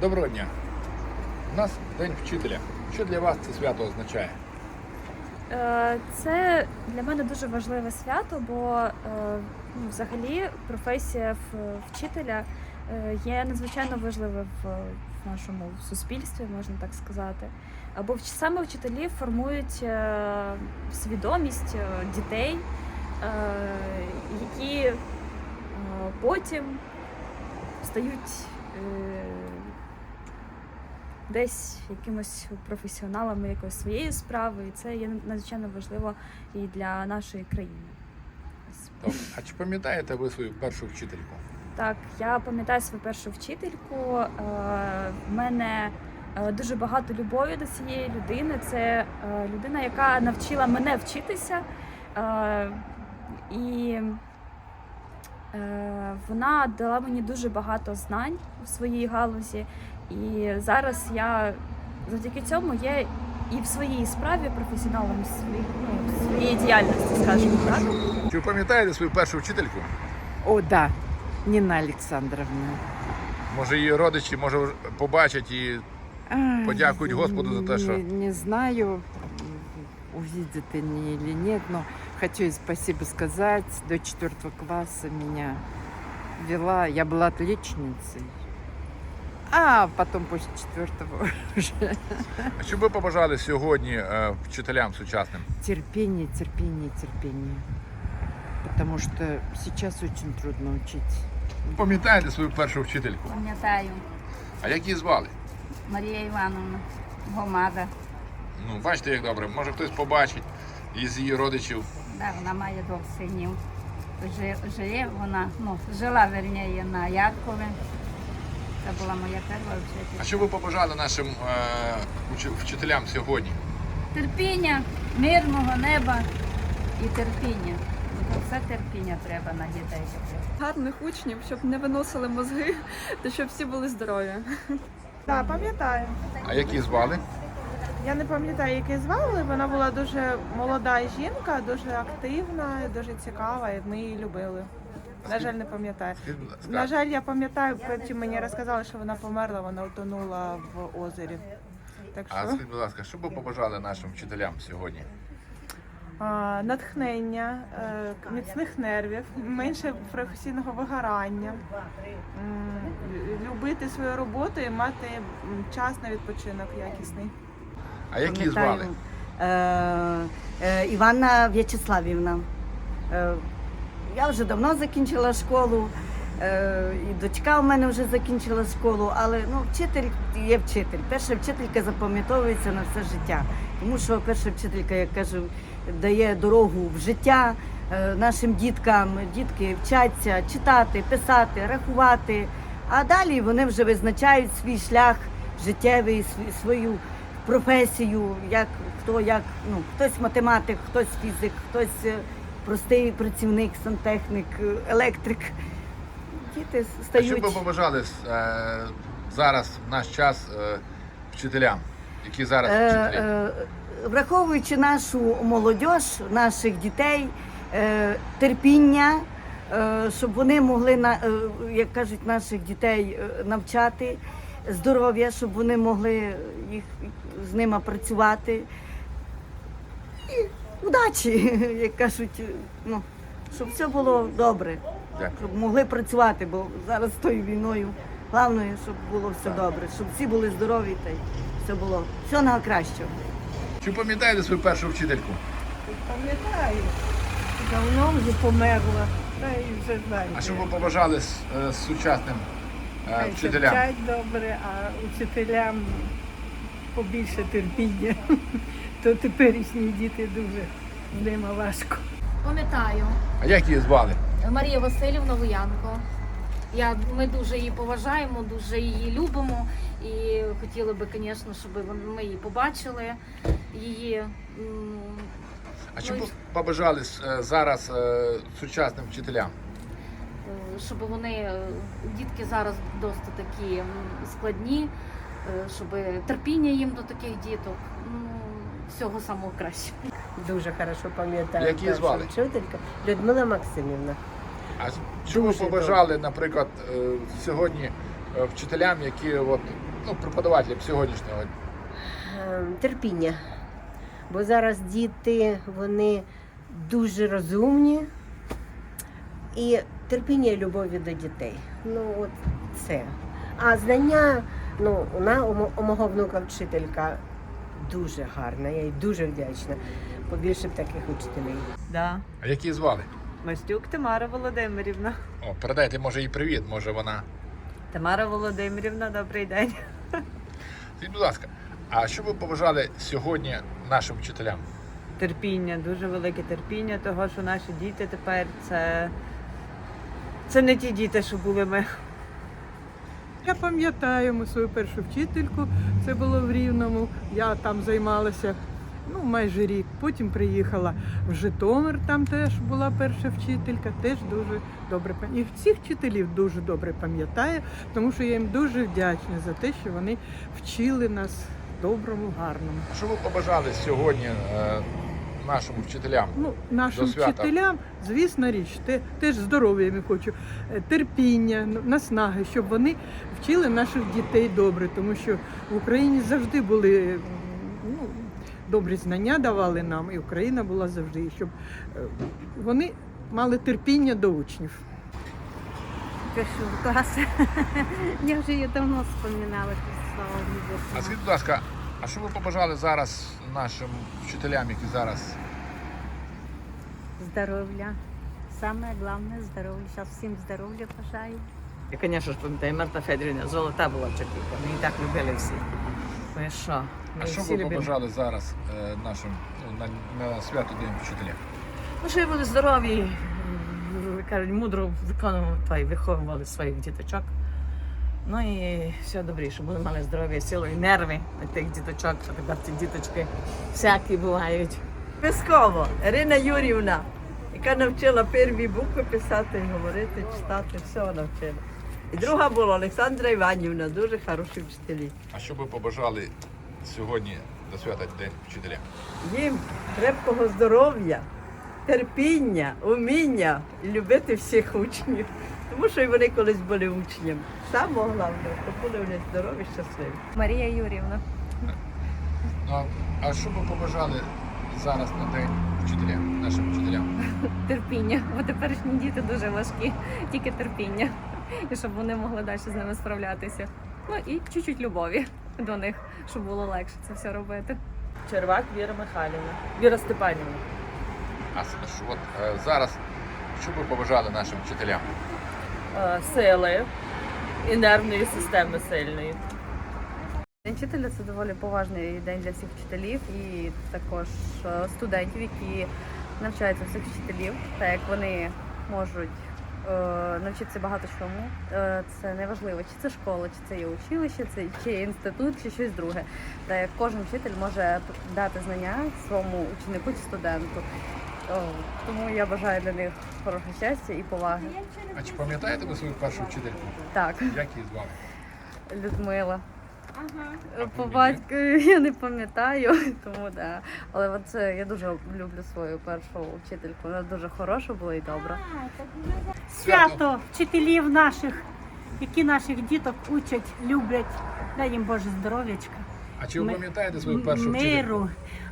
Доброго дня. У нас День вчителя. Що для вас це свято означає? Е, Це для мене дуже важливе свято, бо е, ну, взагалі професія вчителя е, є надзвичайно важливою в, нашому суспільстві, можна так сказати. Бо саме вчителі формують свідомість дітей, які потім стають десь якимось професіоналами якоїсь своєї справи, і це є надзвичайно важливо і для нашої країни. Добре. А чи пам'ятаєте ви свою першу вчительку? Так, я пам'ятаю свою першу вчительку. Е, В мене е, дуже багато любові до цієї людини. Це е, людина, яка навчила мене вчитися. І вона дала мені дуже багато знань в своїй галузі. І зараз я завдяки цьому є і в своїй справі професіоналом свої- ну, своєї діяльності, скажімо так. Чи ви пам'ятаєте свою першу вчительку? О, да, Нина Александровна. Може її родичі, може побачать і Подякують Господу за те, що- Не, не знаю, увидят они или нет, но хочу ей спасибо сказать. До четвертого класса меня вела, я была отличницей. А потом после четвертого уже А що ви побажали сьогодні е, вчителям сучасним? терпение, терпение, терпение. Потому что сейчас очень трудно учить. Пам'ятаєте свою першу вчительку? Пам'ятаю, А як її звали? Марія Івановна, громада. Ну, бачите, як добре. Може хтось побачить із її родичів. Да, вона має двох синів. Жи- Жиє вона, ну, жила верніше на Ядкові. Це була моя перша А що ви побажали нашим е, вчителям сьогодні? Терпіння, мирного неба і терпіння. Все терпіння треба на дітей. гарних учнів, щоб не виносили мозги, та щоб всі були здорові. Так, пам'ятаю. А як її звали? Я не пам'ятаю, як її звали. Вона була дуже молода жінка, дуже активна, дуже цікава, і ми її любили. На жаль, не пам'ятаю. На жаль, я пам'ятаю, потім мені розказали, що вона померла, вона утонула в озері. Так А скажіть, будь ласка, що б ви побажали нашим вчителям сьогодні? а, натхнення, е, міцних нервів, менше професійного вигорання, м, любити свою роботу і мати м, час на відпочинок якісний. А як її звали? Е, е, Іванна В'ячеславівна. Е, я вже давно закінчила школу, е, і дочка у мене вже закінчила школу, але ну, вчитель є вчитель. Перша вчителька запам'ятовується на все життя. Тому що перша вчителька, як кажу, дає дорогу в життя е, нашим діткам. Дітки вчаться читати, писати, рахувати. А далі вони вже визначають свій шлях життєвий, свою професію, як хто як ну хтось математик, хтось фізик, хтось е, простий працівник, сантехнік, е, електрик. Діти А що стають. б ви побажали е, зараз в наш час е, вчителям, які зараз Е, вчителі? е, Враховуючи нашу молодь, наших дітей, е, терпіння, щоб вони могли на як кажуть, наших дітей навчати здоров'я, щоб вони могли їх з ними працювати. І удачі, як кажуть, ну, щоб все було добре, Дякую. щоб могли працювати, бо зараз з тою війною головне, щоб було все добре, щоб всі були здорові та й все було все на кращого. Чи пам'ятаєте свою першу вчительку? Пам'ятаю, давно вже померла, та й вже знаю. А що ви побажали з, е, з сучасним е, вчителям? Вчать добре, а учителям побільше терпіння. То теперішні діти дуже з ними важко. Пам'ятаю А як її звали? Марія Васильівна Воянко. Я, ми дуже її поважаємо, дуже її любимо. І хотіли би, звісно, щоб ми її побачили. Її А що Ну, побажали е, зараз е, сучасним вчителям? е, щоб вони дітки зараз досить такі складні, щоб терпіння їм до таких діток. Ну, всього самого кращого. Дуже хорошо пам'ятаю. Як її звали? Вчителька Людмила Максимівна. А що ви Дуже побажали, наприклад, е, сьогодні е, вчителям, які от, ну, преподавателям сьогоднішнього Е, терпіння. Бо зараз діти вони дуже розумні і терпіння і любові до дітей. Ну, от це. А знання, ну, вона у у мого внука вчителька дуже гарна, я їй дуже вдячна. Побільше б таких учителів. Да. А які звали? Мастюк Тамара Володимирівна. О, передайте, може, їй привіт, може вона. Тамара Володимирівна, добрий день. Скажіть, будь ласка, а що ви побажали сьогодні нашим вчителям? Терпіння, дуже велике терпіння, того, що наші діти тепер це, це не ті діти, що були ми. Я пам'ятаю ми свою першу вчительку, це було в Рівному. Я там займалася ну, майже рік. Потім приїхала в Житомир, там теж була перша вчителька, теж дуже добре пам'ятаю. І всіх вчителів дуже добре пам'ятаю, тому що я їм дуже вдячна за те, що вони вчили нас доброму, гарному. Що ви побажали сьогодні е, нашим вчителям? Ну, нашим До свята. вчителям, звісно, річ, те, теж здоров'я їм хочу, е, терпіння, наснаги, щоб вони вчили наших дітей добре, тому що в Україні завжди були ну, добрі знання давали нам, і Україна була завжди, щоб е, вони мали терпіння до учнів. Пишу клас. Я вже її давно споминала, слава Богу. А скажіть, будь ласка, а що ви побажали зараз нашим вчителям, які зараз Здоров'я. Саме головне здоров'я. Зараз всім здоров'я бажаю. Я, звісно ж, пам'ятаю, Марта Федорівна, золота була вчителька. Ми її так любили всі. Ви що? Ми а що ви любили. побажали зараз е, нашим на, на свято День вчителя? Ну, що були здорові, кажуть, мудро виконували та й виховували своїх діточок. Ну і все добре, щоб вони мали здоров'я, силу і нерви на тих діточок, що тепер ці діточки всякі бувають. Пескова Ірина Юрівна, яка навчила перві букви писати, говорити, читати, все вона вчила. І друга була Олександра Іванівна, дуже хороші вчителі. А що ви побажали сьогодні до свята День вчителя? Їм крепкого здоров'я, терпіння, уміння і любити всіх учнів. Тому що і вони колись були учнями. Саме головне, щоб були вони здорові, щасливі. Марія Юрівна. Ну, а- а що ви побажали зараз на День вчителя, нашим вчителям? Терпіння, бо теперішні діти дуже важкі, тільки терпіння. І щоб вони могли далі з ними справлятися. Ну і чуть-чуть любові до них, щоб було легше це все робити. Червак Віра Михайлівна, Віра Степанівна. А що от е, зараз що ви побажали нашим вчителям? Сили і нервної системи сильної. День вчителя це доволі поважний день для всіх вчителів і також е, студентів, які навчаються всіх вчителів, так як вони можуть е, навчитися багато чому. Е, це не важливо, чи це школа, чи це є училище, це чи інститут, чи щось друге. Так як кожен вчитель може дати знання своєму ученику чи студенту. Тому я бажаю для них хорошого щастя і поваги. А чи пам'ятаєте ви свою першу вчительку? Так, Як її звали? Людмила. А По батькові я не пам'ятаю, тому да. Але от це я дуже люблю свою першу вчительку. Вона дуже хороша була і добра. Свято вчителів наших, які наших діток учать, люблять. Дай їм Боже здоров'ячка. А чи ви пам'ятаєте свою першу вчительку?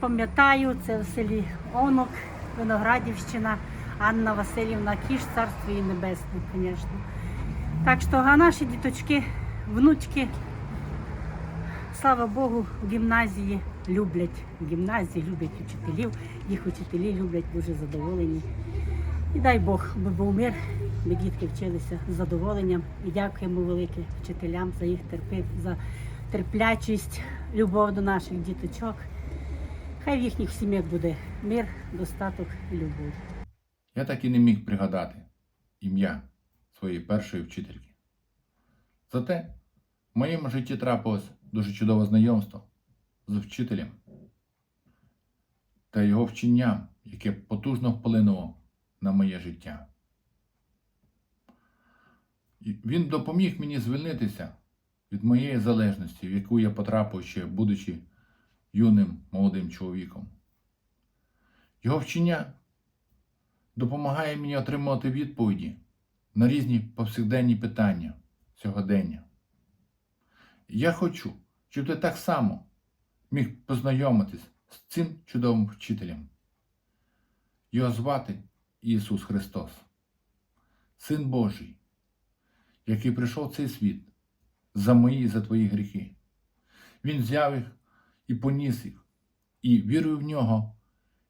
Пам'ятаю, це в селі Онок, Виноградівщина, Анна Васильівна Кіш, царство її небесне, звісно. Так що, а наші діточки, внучки, слава Богу, гімназії люблять. Гімназії люблять вчителів, їх учителі люблять, дуже задоволені. І дай Бог, аби був мир, ми дітки вчилися з задоволенням. І дякуємо велике вчителям за їх терпив, за терплячість, любов до наших діточок. Хай в їхніх сім'ях буде мир, достаток і любов. Я так і не міг пригадати ім'я своєї першої вчительки. Зате в моєму житті трапилось дуже чудове знайомство з вчителем та його вченням, яке потужно вплинуло на моє життя. Він допоміг мені звільнитися від моєї залежності, в яку я потрапив ще будучи юним молодим чоловіком. Його вчення допомагає мені отримувати відповіді на різні повсякденні питання сьогодення. Я хочу, щоб ти так само міг познайомитись з цим чудовим вчителем. Його звати Ісус Христос, Син Божий, який прийшов в цей світ за мої і за твої гріхи. Він взяв їх і поніс їх, і вірую в нього,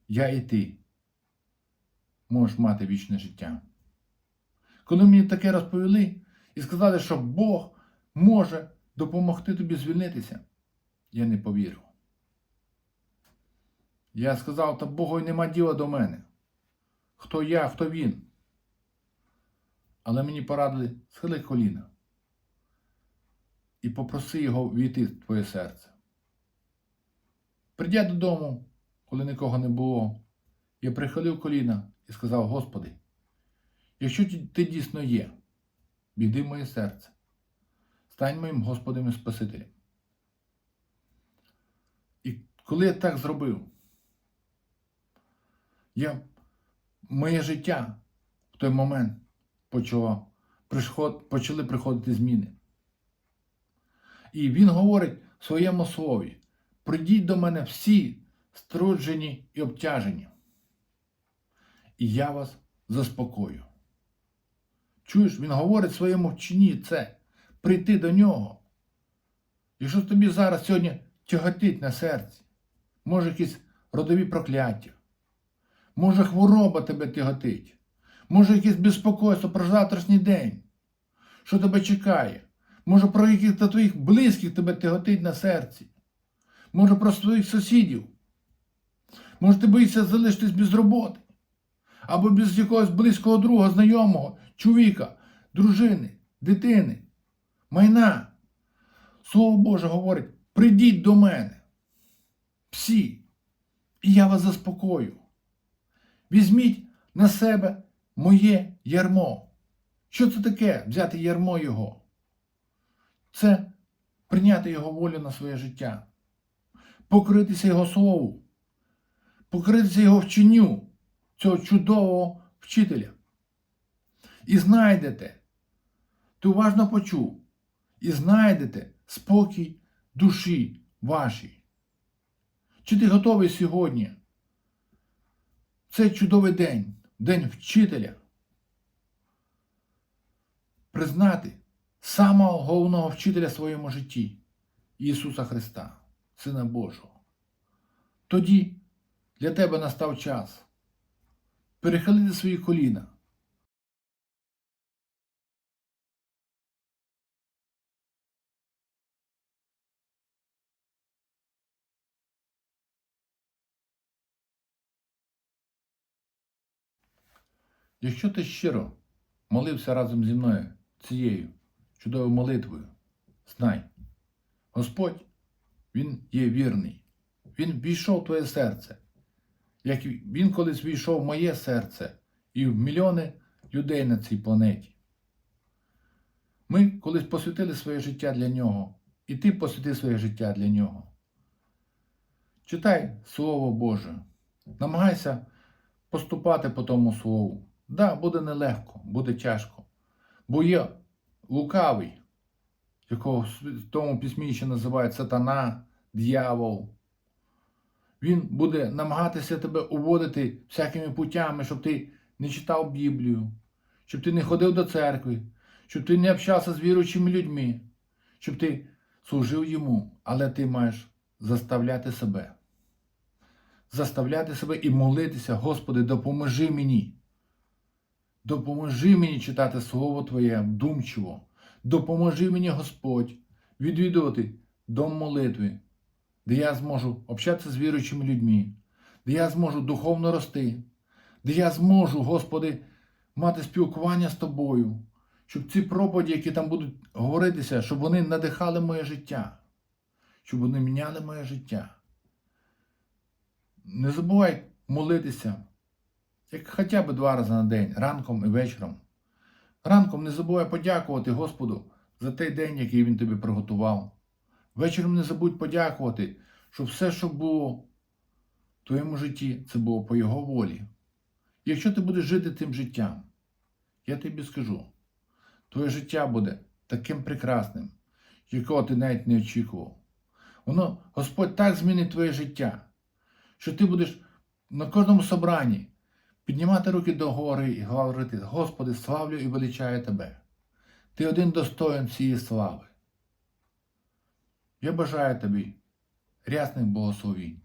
я і ти можеш мати вічне життя. Коли мені таке розповіли і сказали, що Бог може допомогти тобі звільнитися, я не повірив. Я сказав, та Богу й нема діла до мене. Хто я, хто він. Але мені порадили схили коліна і попроси його війти в твоє серце. Придя додому, коли нікого не було, я прихилив коліна і сказав: Господи, якщо ти дійсно є, біди моє серце, стань моїм Господом і Спасителем. І коли я так зробив, я, моє життя в той момент почало, приход, почали приходити зміни. І він говорить в своєму слові: прийдіть до мене всі струджені і обтяжені, і я вас заспокою. Чуєш, він говорить своєму вчині це прийти до нього. Якщо тобі зараз сьогодні тяготить на серці, може якісь родові прокляття, може хвороба тебе тяготить, може якесь безпокойство про завтрашній день, що тебе чекає, може про яких твоїх близьких тебе тяготить на серці, може про своїх сусідів, може ти боїшся залишитись без роботи, або без якогось близького друга, знайомого, чоловіка, дружини, дитини, майна. Слово Боже говорить, прийдіть до мене. Всі, і я вас заспокою. Візьміть на себе моє ярмо. Що це таке взяти ярмо Його? Це прийняти Його волю на своє життя, покритися Його слову, покритися Його вченню, цього чудового вчителя. І знайдете, ти уважно почув, і знайдете спокій душі вашій. Чи ти готовий сьогодні? Цей чудовий день, день вчителя, признати самого головного вчителя в своєму житті Ісуса Христа, Сина Божого. Тоді для тебе настав час перехилити свої коліна. Якщо ти щиро молився разом зі мною цією чудовою молитвою, знай, Господь, Він є вірний. Він війшов в твоє серце, як Він колись війшов в моє серце і в мільйони людей на цій планеті. Ми колись посвятили своє життя для нього, і ти посвяти своє життя для нього. Читай Слово Боже, намагайся поступати по тому слову. Да, буде нелегко, буде тяжко. Бо є лукавий, якого в тому письмі ще називають сатана, дьявол. Він буде намагатися тебе уводити всякими путями, щоб ти не читав Біблію, щоб ти не ходив до церкви, щоб ти не общався з віруючими людьми, щоб ти служив йому, але ти маєш заставляти себе. Заставляти себе і молитися, Господи, допоможи мені. Допоможи мені читати Слово Твоє вдумчиво. Допоможи мені, Господь, відвідувати дом молитви, де я зможу общатися з віруючими людьми, де я зможу духовно рости, де я зможу, Господи, мати спілкування з Тобою, щоб ці проповіді, які там будуть говоритися, щоб вони надихали моє життя, щоб вони міняли моє життя. Не забувай молитися як хоча б два рази на день, ранком і вечором. Ранком не забувай подякувати Господу за той день, який Він тобі приготував. Вечором не забудь подякувати, що все, що було в твоєму житті, це було по Його волі. Якщо ти будеш жити тим життям, я тобі скажу, твоє життя буде таким прекрасним, якого ти навіть не очікував. Воно, Господь так змінить твоє життя, що ти будеш на кожному собранні піднімати руки до гори і говорити: Господи, славлю і величаю Тебе. Ти один достоїн цієї слави. Я бажаю тобі рясних благословінь.